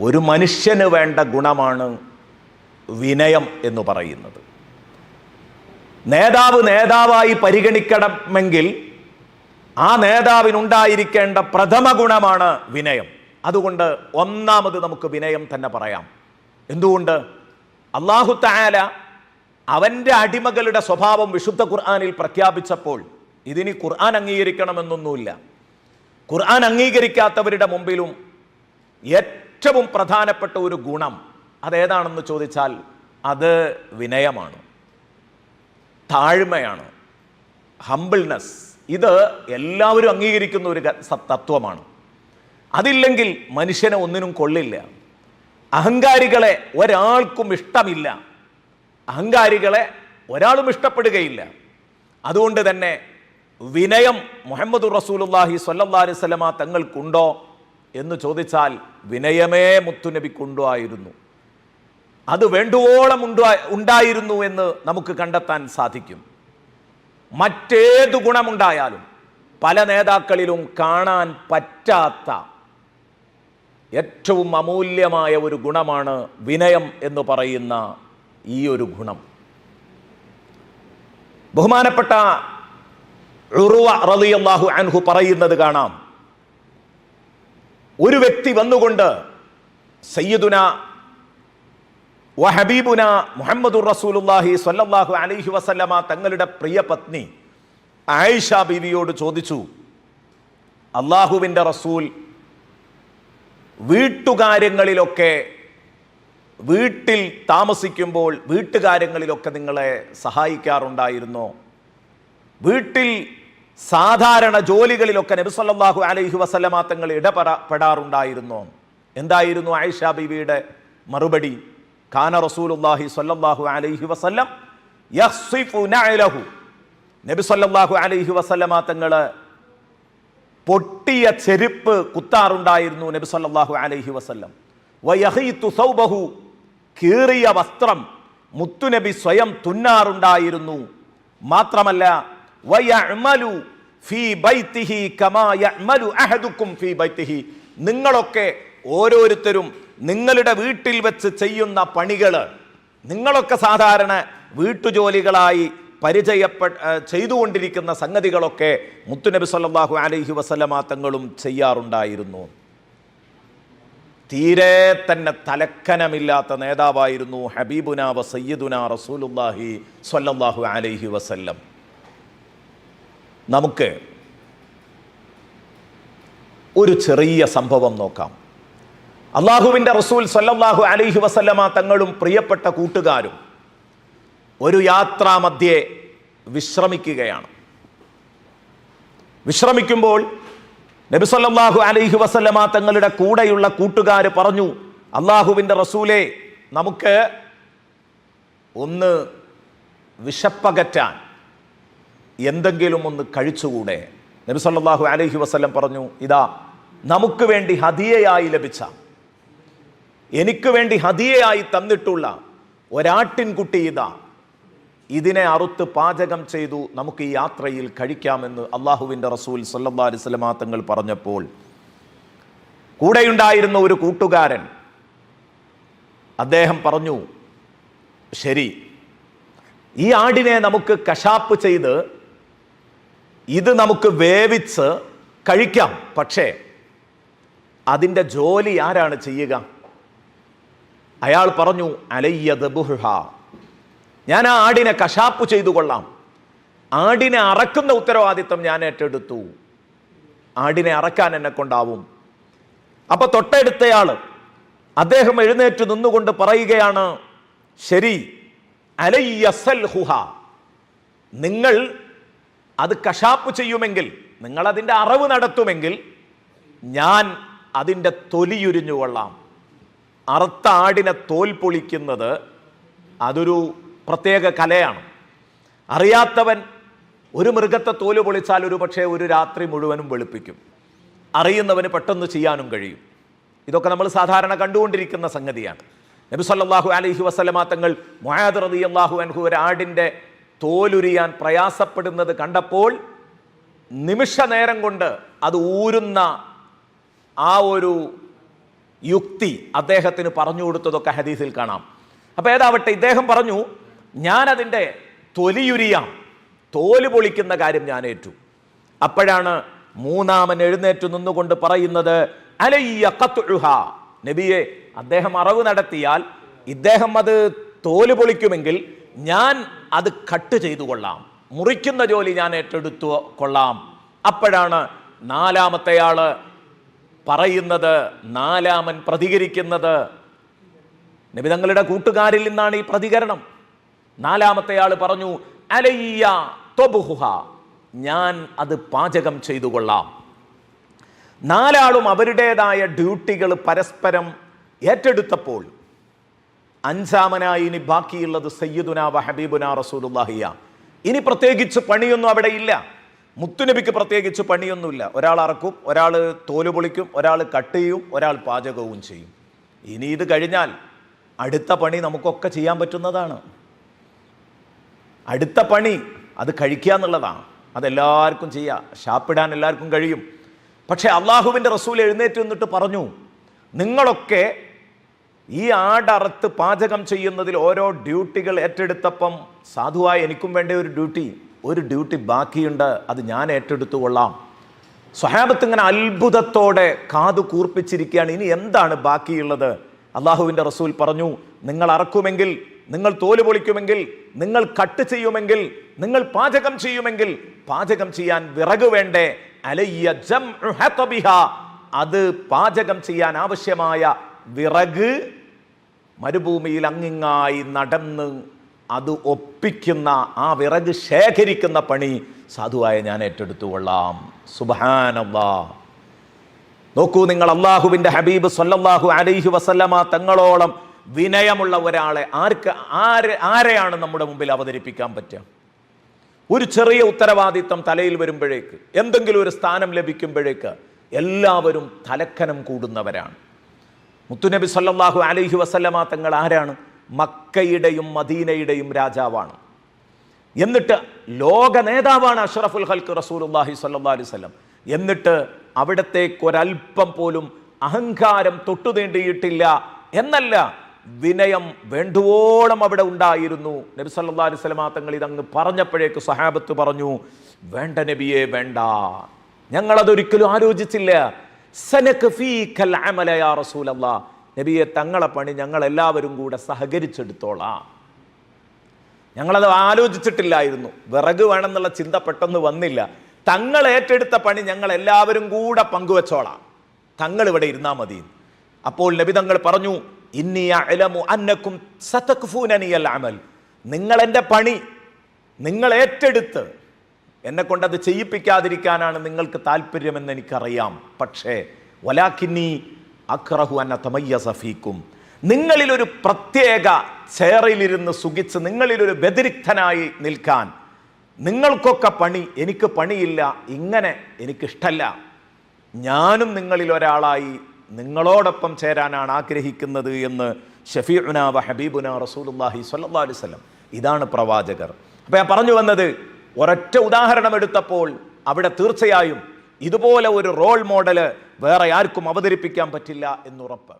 ഒരു മനുഷ്യന് വേണ്ട ഗുണമാണ് വിനയം എന്ന് പറയുന്നത്. നേതാവ് നേതാവായി പരിഗണിക്കണമെങ്കിൽ ആ നേതാവിനുണ്ടായിരിക്കേണ്ട പ്രഥമ ഗുണമാണ് വിനയം. അതുകൊണ്ട് ഒന്നാമത് നമുക്ക് വിനയം തന്നെ പറയാം. എന്തുകൊണ്ട്? അള്ളാഹു തായാല അവന്റെ അടിമകളുടെ സ്വഭാവം വിശുദ്ധ ഖുർആാനിൽ പ്രഖ്യാപിച്ചപ്പോൾ ഇതിനി ഖുർആൻ അംഗീകരിക്കണമെന്നൊന്നുമില്ല. ഖുർആൻ അംഗീകരിക്കാത്തവരുടെ മുമ്പിലും പ്രധാനപ്പെട്ട ഒരു ഗുണം അതേതാണെന്ന് ചോദിച്ചാൽ അത് വിനയമാണ്. താഴ്മയാണ്. ഹംബിൾനെസ് ഇത് എല്ലാവരും അംഗീകരിക്കുന്ന ഒരു തത്വമാണ്. അതില്ലെങ്കിൽ മനുഷ്യനെ ഒന്നിനും കൊള്ളില്ല. അഹങ്കാരികളെ ഒരാൾക്കും ഇഷ്ടമില്ല. അഹങ്കാരികളെ ഒരാളും ഇഷ്ടപ്പെടുകയില്ല. അതുകൊണ്ട് തന്നെ വിനയം മുഹമ്മദ് റസൂലുല്ലാഹി സ്വല്ലല്ലാഹി അലൈഹി വസല്ലമ തങ്ങൾക്കുണ്ടോ? എന്ന് ചോദിച്ചാൽ വിനയമേ മുത്തുനബിക്കുണ്ടായിരുന്നു അത് വേണ്ടുവോളം ഉണ്ടാ ഉണ്ടായിരുന്നു എന്ന് നമുക്ക് കണ്ടെത്താൻ സാധിക്കും. മറ്റേതു ഗുണമുണ്ടായാലും പല നേതാക്കളിലും കാണാൻ പറ്റാത്ത ഏറ്റവും അമൂല്യമായ ഒരു ഗുണമാണ് വിനയം എന്ന് പറയുന്ന ഈ ഒരു ഗുണം. ബഹുമാനപ്പെട്ട ഉറുവ റളിയല്ലാഹു അൻഹു പറയുന്നത് കാണാം. ഒരു വ്യക്തി വന്നുകൊണ്ട് സയ്യദുന വഹബീബുന മുഹമ്മദുർ റസൂലുല്ലാഹി സ്വല്ലല്ലാഹു അലൈഹി വസല്ലമ തങ്ങളുടെ പ്രിയ പത്നി ആയിഷ ബീവിയോട് ചോദിച്ചു അള്ളാഹുവിന്റെ റസൂൽ വീട്ടുകാര്യങ്ങളിലൊക്കെ വീട്ടിൽ താമസിക്കുമ്പോൾ വീട്ടുകാര്യങ്ങളിലൊക്കെ നിങ്ങളെ സഹായിക്കാറുണ്ടായിരുന്നോ? വീട്ടിൽ സാധാരണ ജോലികളിലൊക്കെ നബി സല്ലല്ലാഹു അലൈഹി വസല്ലമ തങ്ങൾ പെടാറുണ്ടായിരുന്നു. എന്തായിരുന്നു ആയിഷ ബിബിയുടെ മറുപടി? ഖാന റസൂലുള്ളാഹി സ്വല്ലല്ലാഹു അലൈഹി വസല്ലം യഖ്സിഫു നഅലഹു. നബി സല്ലല്ലാഹു അലൈഹി വസല്ലമ പൊട്ടിയ ചെരുപ്പ് കുത്താറുണ്ടായിരുന്നു നബി സല്ലല്ലാഹു അലൈഹി വസല്ലം. വയഹീത്തു സൗബഹു. കീറിയ വസ്ത്രം മുത്തുനബി സ്വയം തുന്നാറുണ്ടായിരുന്നു. മാത്രമല്ല നിങ്ങളൊക്കെ ഓരോരുത്തരും നിങ്ങളുടെ വീട്ടിൽ വെച്ച് ചെയ്യുന്ന പണികൾ നിങ്ങളൊക്കെ സാധാരണ വീട്ടുജോലികളായി പരിചയപ്പെട്ട ചെയ്തുകൊണ്ടിരിക്കുന്ന സംഗതികളൊക്കെ മുത്തുനബി സല്ലാഹു അലഹി വസല്ലമ തങ്ങളും ചെയ്യാറുണ്ടായിരുന്നു. തീരെ തന്നെ തലക്കനമില്ലാത്ത നേതാവായിരുന്നു ഹബീബുന വ സയ്യിദുന റസൂലുല്ലാഹി സല്ലാഹു അലൈഹി വസല്ലം. നമുക്ക് ഒരു ചെറിയ സംഭവം നോക്കാം. അള്ളാഹുവിന്റെ റസൂൽ സല്ലാഹു അലൈഹി വസല്ലമ തങ്ങളും പ്രിയപ്പെട്ട കൂട്ടുകാരും ഒരു യാത്രാമധ്യേ വിശ്രമിക്കുകയാണ്. വിശ്രമിക്കുമ്പോൾ നബി സല്ലാഹു അലൈഹി വസല്ലമ തങ്ങളുടെ കൂടെയുള്ള കൂട്ടുകാർ പറഞ്ഞു അള്ളാഹുവിന്റെ റസൂലെ നമുക്ക് ഒന്ന് വിശപ്പകറ്റാൻ എന്തെങ്കിലും ഒന്ന് കഴിച്ചുകൂടെ? നബി അലഹി വസല്ലം പറഞ്ഞു ഇതാ നമുക്ക് വേണ്ടി ഹതിയയായി ലഭിച്ച എനിക്ക് വേണ്ടി ഹതിയയായി തന്നിട്ടുള്ള ഒരാട്ടിൻകുട്ടി ഇതാ. ഇതിനെ അറുത്ത് പാചകം ചെയ്തു നമുക്ക് ഈ യാത്രയിൽ കഴിക്കാമെന്ന് അള്ളാഹുവിന്റെ റസൂൽ സല്ലാ അലൈഹി വസല്ലമ തങ്ങൾ പറഞ്ഞപ്പോൾ കൂടെയുണ്ടായിരുന്ന ഒരു കൂട്ടുകാരൻ അദ്ദേഹം പറഞ്ഞു ശരി ഈ ആടിനെ നമുക്ക് കശാപ്പ് ചെയ്ത് ഇത് നമുക്ക് വേവിച്ച് കഴിക്കാം. പക്ഷേ അതിന്റെ ജോലി ആരാണ് ചെയ്യുക? അയാൾ പറഞ്ഞു അലയ്യ ദബുഹ ഞാൻ ആ ആടിനെ കശാപ്പ് ചെയ്തു കൊള്ളാം. ആടിനെ അറക്കുന്ന ഉത്തരവാദിത്തം ഞാൻ ഏറ്റെടുത്തു. ആടിനെ അറക്കാൻ എന്നെ കൊണ്ടാവും. അപ്പൊ തൊട്ടടുത്തയാൾ അദ്ദേഹം എഴുന്നേറ്റ് നിന്നുകൊണ്ട് പറയുകയാണ് ശരി അലയ്യസൽ ഹുഹ നിങ്ങൾ അത് കഷാപ്പ് ചെയ്യുമെങ്കിൽ നിങ്ങൾ അതിന്റെ അറവ് നടത്തുമെങ്കിൽ ഞാൻ അതിന്റെ തൊലിയുരിഞ്ഞു കൊള്ളാം. അറുത്ത ആടിനെ തോൽ പൊളിക്കുന്നത് അതൊരു പ്രത്യേക കലയാണ്. അറിയാത്തവൻ ഒരു മൃഗത്തെ തോൽ പൊളിച്ചാൽ ഒരു പക്ഷേ ഒരു രാത്രി മുഴുവനും വെളുപ്പിക്കും. അറിയുന്നവന് പെട്ടെന്ന് ചെയ്യാനും കഴിയും. ഇതൊക്കെ നമ്മൾ സാധാരണ കണ്ടുകൊണ്ടിരിക്കുന്ന സംഗതിയാണ്. നബി സല്ലല്ലാഹു അലൈഹി വസല്ലമ തങ്ങൾ മുആദ് റളിയല്ലാഹു അൻഹു ഒരു ആടിന്റെ തോലുരിയാൻ പ്രയാസപ്പെടുന്നത് കണ്ടപ്പോൾ നിമിഷ നേരം കൊണ്ട് അത് ഊരുന്ന ആ ഒരു യുക്തി അദ്ദേഹത്തിന് പറഞ്ഞു കൊടുത്തതൊക്കെ ഹദീസിൽ കാണാം. അപ്പോൾ ഏതാവട്ടെ ഇദ്ദേഹം പറഞ്ഞു ഞാനതിന്റെ തൊലിയുരിയാം. തോൽ പൊളിക്കുന്ന കാര്യം ഞാൻ ഏറ്റു. അപ്പോഴാണ് മൂന്നാമൻ എഴുന്നേറ്റ് നിന്നുകൊണ്ട് പറയുന്നത് അലയ്യക്കത്തുഴുഹ. നബിയെ അദ്ദേഹം അറിവ് നടത്തിയാൽ ഇദ്ദേഹം അത് തോൽ പൊളിക്കുമെങ്കിൽ ഞാൻ അത് കട്ട് ചെയ്തു കൊള്ളാം. മുറിക്കുന്ന ജോലി ഞാൻ ഏറ്റെടുത്തു കൊള്ളാം. അപ്പോഴാണ് നാലാമത്തെയാൾ പറയുന്നത് നാലാമൻ പ്രതികരിക്കുന്നത്. നിബിതങ്ങളുടെ കൂട്ടുകാരിൽ നിന്നാണ് ഈ പ്രതികരണം. നാലാമത്തെ ആൾ പറഞ്ഞു അലയ്യ തൊബുഹുഹ ഞാൻ അത് പാചകം ചെയ്തു കൊള്ളാം. നാലാളും അവരുടേതായ ഡ്യൂട്ടികൾ പരസ്പരം ഏറ്റെടുത്തപ്പോൾ അഞ്ചാമനായി ഇനി ബാക്കിയുള്ളത് സയ്യിദുന വഹബീബുന റസൂലുല്ലാഹിയ ഇനി പ്രത്യേകിച്ച് പണിയൊന്നും അവിടെ ഇല്ല. മുത്തുനബിക്ക് പ്രത്യേകിച്ച് പണിയൊന്നുമില്ല. ഒരാൾ അറക്കും ഒരാൾ തോൽ പൊളിക്കും ഒരാൾ കട്ട് ചെയ്യും ഒരാൾ പാചകവും ചെയ്യും. ഇനി ഇത് കഴിഞ്ഞാൽ അടുത്ത പണി നമുക്കൊക്കെ ചെയ്യാൻ പറ്റുന്നതാണ്. അടുത്ത പണി അത് കഴിക്കുക എന്നുള്ളതാണ്. അതെല്ലാവർക്കും ചെയ്യാം. ഷാപ്പിടാൻ എല്ലാവർക്കും കഴിയും. പക്ഷേ അള്ളാഹുവിന്റെ റസൂൽ എഴുന്നേറ്റ് നിന്നിട്ട് പറഞ്ഞു നിങ്ങളൊക്കെ ഈ ആടറുത്ത് പാചകം ചെയ്യുന്നതിൽ ഓരോ ഡ്യൂട്ടികൾ ഏറ്റെടുത്തപ്പം സാധുവായ എനിക്കും വേണ്ട ഒരു ഡ്യൂട്ടി ഒരു ഡ്യൂട്ടി ബാക്കിയുണ്ട് അത് ഞാൻ ഏറ്റെടുത്തു കൊള്ളാം. സ്വഹാബത്ത് ഇങ്ങനെ അത്ഭുതത്തോടെ കാതു കൂർപ്പിച്ചിരിക്കുകയാണ്. ഇനി എന്താണ് ബാക്കിയുള്ളത്? അള്ളാഹുവിന്റെ റസൂൽ പറഞ്ഞു നിങ്ങൾ അറക്കുമെങ്കിൽ നിങ്ങൾ തോൽ പൊളിക്കുമെങ്കിൽ നിങ്ങൾ കട്ട് ചെയ്യുമെങ്കിൽ നിങ്ങൾ പാചകം ചെയ്യുമെങ്കിൽ പാചകം ചെയ്യാൻ വിറക് വേണ്ടേ? അലയ്യ ജം. അത് പാചകം ചെയ്യാൻ ആവശ്യമായ വിറക് മരുഭൂമിയിൽ അങ്ങിങ്ങായി നടന്ന് അത് ഒപ്പിക്കുന്ന ആ വിറക് ശേഖരിക്കുന്ന പണി സാധുവായ ഞാൻ ഏറ്റെടുത്തു കൊള്ളാം. സുബാനല്ലാ നോക്കൂ നിങ്ങൾ അള്ളാഹുവിന്റെ ഹബീബ് സൊല്ലാഹു അലൈഹി വസല്ലമ തങ്ങളോളം വിനയമുള്ള ഒരാളെ ആർക്ക് ആര് ആരെയാണ് നമ്മുടെ മുമ്പിൽ അവതരിപ്പിക്കാൻ പറ്റുക? ഒരു ചെറിയ ഉത്തരവാദിത്തം തലയിൽ വരുമ്പോഴേക്ക് എന്തെങ്കിലും ഒരു സ്ഥാനം ലഭിക്കുമ്പോഴേക്ക് എല്ലാവരും തലക്കനം കൂടുന്നവരാണ്. മുത്തുനബി സല്ലാഹു അലൈഹി വസല്ലമ തങ്ങൾ ആരാണ്? മക്കയുടെയും മദീനയുടെയും രാജാവാണ്. എന്നിട്ട് ലോക നേതാവാണ് അഷറഫുൽ ഹൽക്ക് റസൂലുല്ലാഹി സല്ലാ അലൈഹി വസല്ലം. എന്നിട്ട് അവിടത്തേക്ക് ഒരല്പം പോലും അഹങ്കാരം തൊട്ടു നീണ്ടിയിട്ടില്ല എന്നല്ല വിനയം വേണ്ടുവോളം അവിടെ ഉണ്ടായിരുന്നു. നബി സല്ലാ അലൈഹി വസല്ലമ തങ്ങൾ ഇതങ്ങ് പറഞ്ഞപ്പോഴേക്ക് സഹാബത്ത് പറഞ്ഞു വേണ്ട നബിയെ വേണ്ട. ഞങ്ങളതൊരിക്കലും ആലോചിച്ചില്ല. യാ റസൂലല്ലാ. നബിയെ തങ്ങളെ പണി ഞങ്ങൾ എല്ലാവരും കൂടെ സഹകരിച്ചെടുത്തോളാം. ഞങ്ങളത് ആലോചിച്ചിട്ടില്ലായിരുന്നു. വിറക് വേണമെന്നുള്ള ചിന്ത പെട്ടെന്ന് വന്നില്ല. തങ്ങൾ ഏറ്റെടുത്ത പണി ഞങ്ങൾ എല്ലാവരും കൂടെ പങ്കുവച്ചോളാം. തങ്ങൾ ഇവിടെ ഇരുന്നാൽ മതി. അപ്പോൾ നബി തങ്ങൾ പറഞ്ഞു അന്നക്കും സതക്ഫൂനനിയൽ അമൽ. നിങ്ങൾ എന്റെ പണി നിങ്ങൾ ഏറ്റെടുത്ത് എന്നെ കൊണ്ടത് ചെയ്യിപ്പിക്കാതിരിക്കാനാണ് നിങ്ങൾക്ക് താല്പര്യമെന്ന് എനിക്കറിയാം. പക്ഷേ വലാഖിന്നി അക്രഹു അന്ന തമയ്യ സഫീക്കും നിങ്ങളിലൊരു പ്രത്യേക ചേറിലിരുന്ന് സുഖിച്ച് നിങ്ങളിലൊരു വ്യതിരിക്തനായി നിൽക്കാൻ നിങ്ങൾക്കൊക്കെ പണി എനിക്ക് പണിയില്ല ഇങ്ങനെ എനിക്കിഷ്ടല്ല. ഞാനും നിങ്ങളിൽ ഒരാളായി നിങ്ങളോടൊപ്പം ചേരാനാണ് ആഗ്രഹിക്കുന്നത് എന്ന് ഷഫീഉന വ ഹബീബുന അള്ളാഹി അലൈഹി വസല്ലം. ഇതാണ് പ്രവാചകർ. അപ്പോൾ ഞാൻ പറഞ്ഞു വന്നത് ഒരൊറ്റ ഉദാഹരണം എടുത്തപ്പോൾ അവിടെ തീർച്ചയായും ഇതുപോലെ ഒരു റോൾ മോഡൽ വേറെ ആർക്കും അവതരിപ്പിക്കാൻ പറ്റില്ല എന്നുറപ്പ്.